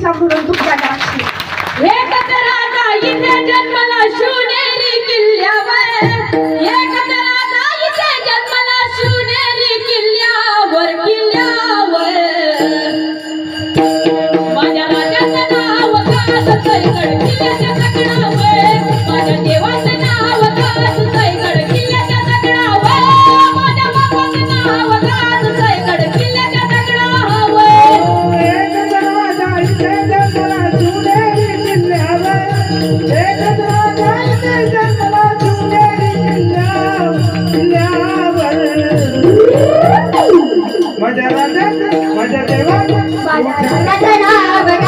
तुमच्या गावची जन्मला शिवने माझ्या देवाला माझ्या देवाला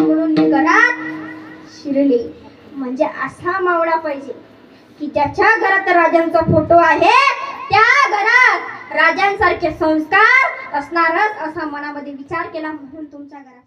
म्हणून मी घरात शिरले. म्हणजे असा मावळा पाहिजे की त्याच्या घरात राजांचा फोटो आहे त्या घरात राजांसारखे संस्कार असणारच असा मनामध्ये विचार केला म्हणून तुमच्या घरात